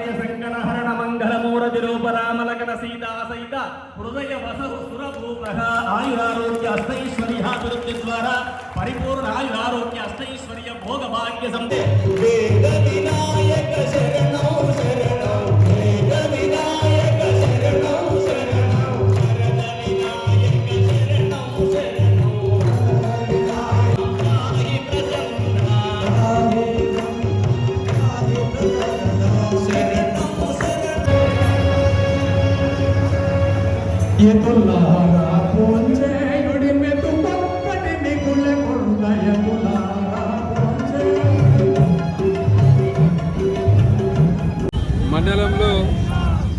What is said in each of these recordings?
అభయ సంగణ హరణ మంగళ మూరతి రూప రామలకన సీతా సైత హృదయ వసహు సురభూమ ఆయురారోగ్య అష్టైశ్వర్యాభివృద్ధి ద్వారా పరిపూర్ణ ఆయురారోగ్య అష్టైశ్వర్య భోగ భాగ్య సంతే పోంచేయుడి మిగుల మండలంలో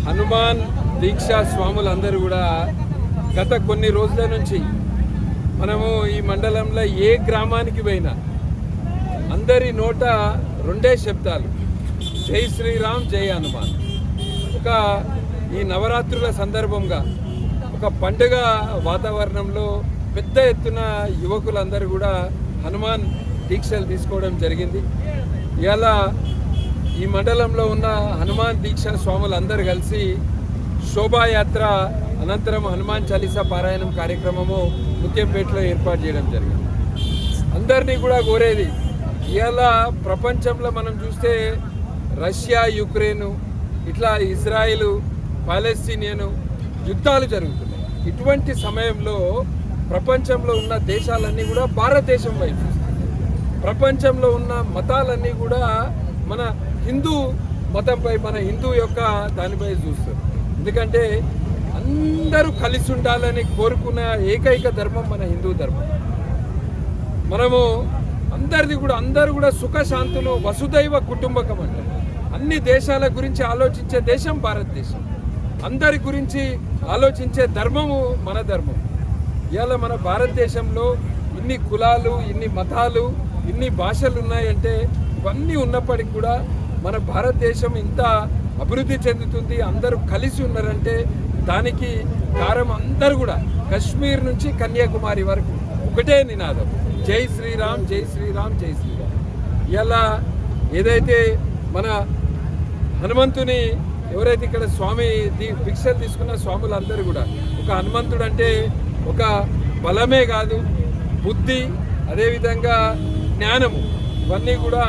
హనుమాన్ దీక్షా స్వాములందరూ కూడా గత కొన్ని రోజుల నుంచి మనము ఈ మండలంలో ఏ గ్రామానికి పోయినా అందరి నోట రెండే శబ్దాలు. జై శ్రీరామ్ జై హనుమాన్. ఒక ఈ నవరాత్రుల సందర్భంగా ఒక పండుగ వాతావరణంలో పెద్ద ఎత్తున యువకులందరూ కూడా హనుమాన్ దీక్షలు తీసుకోవడం జరిగింది. ఇలా ఈ మండలంలో ఉన్న హనుమాన్ దీక్ష స్వాములందరూ కలిసి శోభాయాత్ర అనంతరం హనుమాన్ చాలీసా పారాయణం కార్యక్రమము ముత్యంపేటలో ఏర్పాటు చేయడం జరిగింది. అందరినీ కూడా కోరేది ఇవాళ ప్రపంచంలో మనం చూస్తే రష్యా యుక్రెయిన్ ఇట్లా ఇజ్రాయిల్ పాలస్తీనియన్ యుద్ధాలు జరుగుతున్నాయి. ఇటువంటి సమయంలో ప్రపంచంలో ఉన్న దేశాలన్నీ కూడా భారతదేశం వైపు. ప్రపంచంలో ఉన్న మతాలన్నీ కూడా మన హిందూ మతంపై మన హిందూ యొక్క దానిపై చూస్తారు. ఎందుకంటే అందరూ కలిసి ఉండాలని కోరుకున్న ఏకైక ధర్మం మన హిందూ ధర్మం. మనము అందరిది కూడా అందరూ కూడా సుఖశాంతులు వసుదైవ కుటుంబకం అంటారు అన్ని దేశాల గురించి ఆలోచించే దేశం భారతదేశం. అందరి గురించి ఆలోచించే ధర్మము మన ధర్మం. ఇవాళ మన భారతదేశంలో ఇన్ని కులాలు ఇన్ని మతాలు ఇన్ని భాషలు ఉన్నాయంటే ఇవన్నీ ఉన్నప్పటికీ కూడా మన భారతదేశం ఇంత అభివృద్ధి చెందుతుంది అందరూ కలిసి ఉన్నారంటే దానికి కారం అందరూ కూడా కశ్మీర్ నుంచి కన్యాకుమారి వరకు ఒకటే నినాదం. జై శ్రీరామ్ జై శ్రీరామ్ జై శ్రీరామ్. ఇలా ఏదైతే మన హనుమంతుని ఎవరైతే ఇక్కడ స్వామి దీ- భిక్షలు తీసుకున్న స్వాములందరూ కూడా ఒక హనుమంతుడు అంటే ఒక బలమే కాదు బుద్ధి అదేవిధంగా జ్ఞానము. ఇవన్నీ కూడా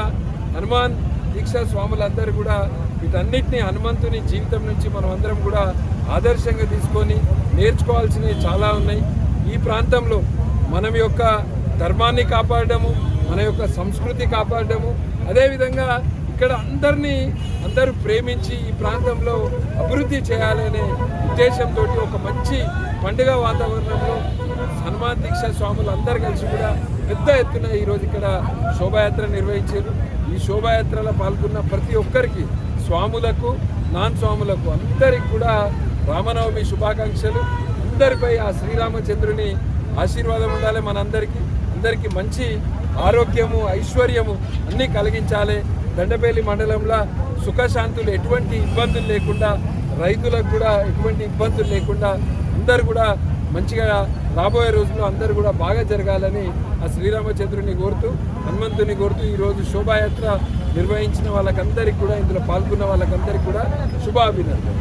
హనుమాన్ దీక్షా స్వాములందరూ కూడా వీటన్నిటిని హనుమంతుని జీవితం నుంచి మనం అందరం కూడా ఆదర్శంగా తీసుకొని నేర్చుకోవాల్సినవి చాలా ఉన్నాయి. ఈ ప్రాంతంలో మనం యొక్క ధర్మాన్ని కాపాడము మన యొక్క సంస్కృతి కాపాడము అదేవిధంగా ఇక్కడ అందరినీ అందరూ ప్రేమించి ఈ ప్రాంతంలో అభివృద్ధి చేయాలనే ఉద్దేశంతో ఒక మంచి పండుగ వాతావరణంలో హనుమాన్ దీక్ష స్వాములు అందరు కలిసి కూడా పెద్ద ఎత్తున ఈరోజు ఇక్కడ శోభాయాత్ర నిర్వహించారు. ఈ శోభాయాత్రలో పాల్గొన్న ప్రతి ఒక్కరికి స్వాములకు నాన్ స్వాములకు అందరికి కూడా రామనవమి శుభాకాంక్షలు. అందరిపై ఆ శ్రీరామచంద్రుని ఆశీర్వాదం ఉండాలి మనందరికీ. అందరికీ మంచి ఆరోగ్యము ఐశ్వర్యము అన్నీ కలిగించాలి. దండపేలి మండలంలో సుఖశాంతులు ఎటువంటి ఇబ్బందులు లేకుండా రైతులకు కూడా ఎటువంటి ఇబ్బందులు లేకుండా అందరు కూడా మంచిగా రాబోయే రోజుల్లో అందరూ కూడా బాగా జరగాలని ఆ శ్రీరామచంద్రుని కోరుతూ హనుమంతుని కోరుతూ ఈరోజు శోభాయాత్ర నిర్వహించిన వాళ్ళకందరికీ కూడా ఇందులో పాల్గొన్న వాళ్ళకందరికీ కూడా శుభాభినందనలు.